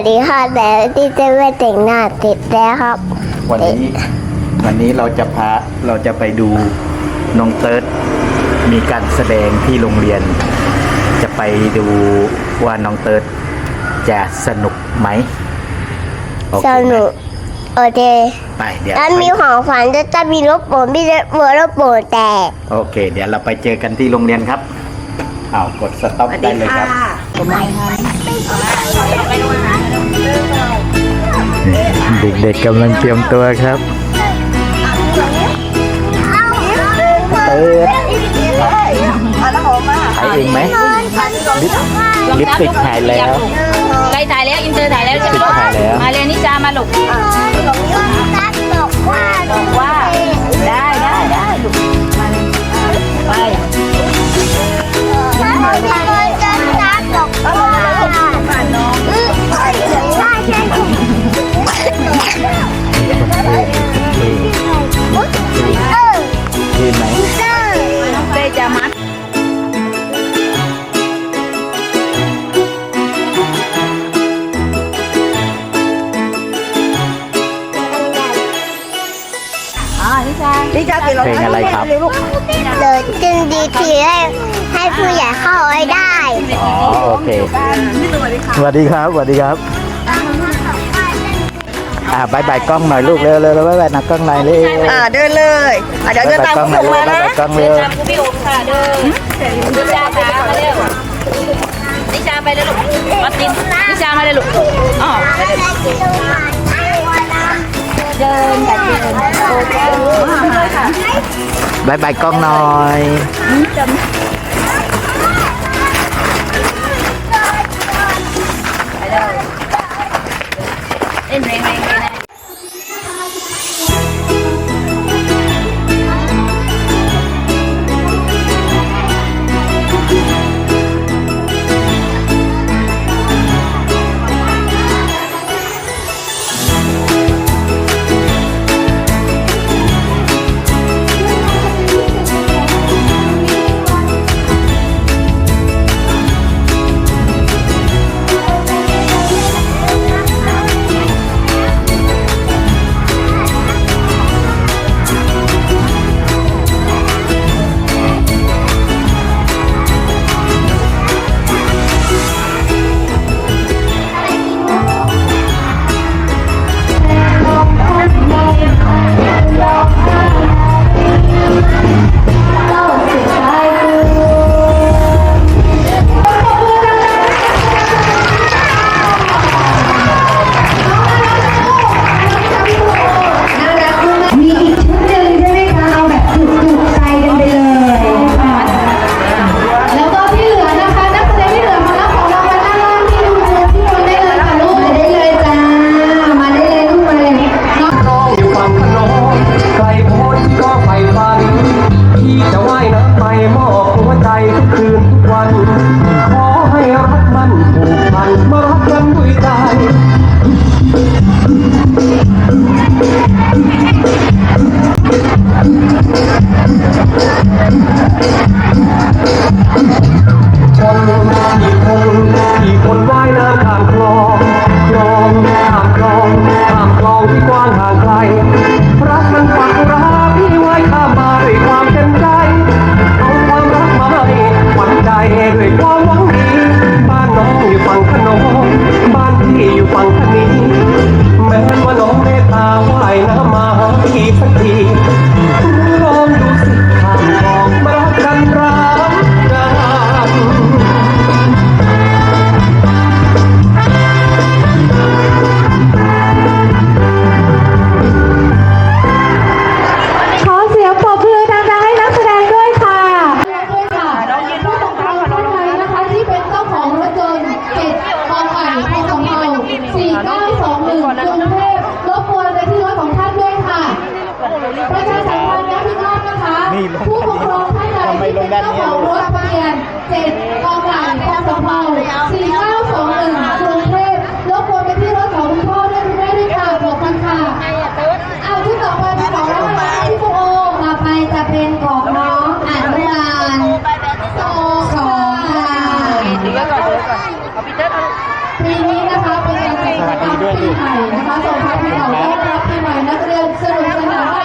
วัสดีค่ะแต่ที่จะไม่แต่งหน้าติดแล้วครับ วันนี้วันนี้เราจะพาเราจะไปดูน้องเติร์ดมีการแสดงที่โรงเรียน จะไปดูว่าน้องเติร์ดจะสนุกไหมโอสเคไหมนุกโอเคไปเดี๋ยวแล้วไปมีของขวัญจะจะมีรถโป่งมีรถโป่งรถโป่งแต่โอเค เดี๋ยวเราไปเจอกันที่โรงเรียนครับอ้าวกดสต็อปได้เลยครับเด็ กๆกำลังเตรียมตัวครับเติร์ดถ่ายเองไหมลิปสติกถ่ายแล้วใกล้ถ่ายแล้ว อินเตอร์ถ่ายแล้วใช่ไหมลูกถ่ายแล้ว มาเรียนนิจามาลูกบ เท่ไหมเออน้องเต้จะมัดอ๋อนิชานี่จะกี่รถเพลงอะไรครับเดินจึงดีทีให้ให้ผู้ใหญ่เข้าไว้ได้ อ๋อ โอเค สวัสดีครับ สวัสดีครับ อ่าบายบายกล้องหน่อยลูกเร็วเร็วเร็วบายบายนะกล้องหน่อยเร็วอ่าเดินเลยอะเดี๋ยวเดินตามกล้องคุณหน่อยลุงเร็วมาบายนะบายกล้องเดิเร็นวตามคุณพี่โอมค่ะเดินนิชาค่ะมาเร็วนิชาไปเลยลูกมัดตินนิชามาเลยลูกอ๋อไปเลยเดินกันเดินโอเคมาค่ะบายบายกล้องหน่อย ผู้ปกครองท่านใดที่เป็นเจ้าของรถทะเบียนเจ็ดกองหลายพศพสี่เก้าสองหนึ่งกรุงเทพรบกวนไปที่รถของคุณพ่อด้วยคุณแม่ด้วยค่ะบอกคันค่ะเอาที่ต่อไปเป็นของร้องมาที่โอต่อไปจะเป็นของน้องอนุบาลโอสองค่ะดีก็ก่ตีก่อนเอาพีเอร์ปีนี้นะคะเป็นการจัดกิจกรรมปีใหม่นะคะส่งท้ายปีเก่าต้อนรับปีใหม่นักเรียนสนุกสนาน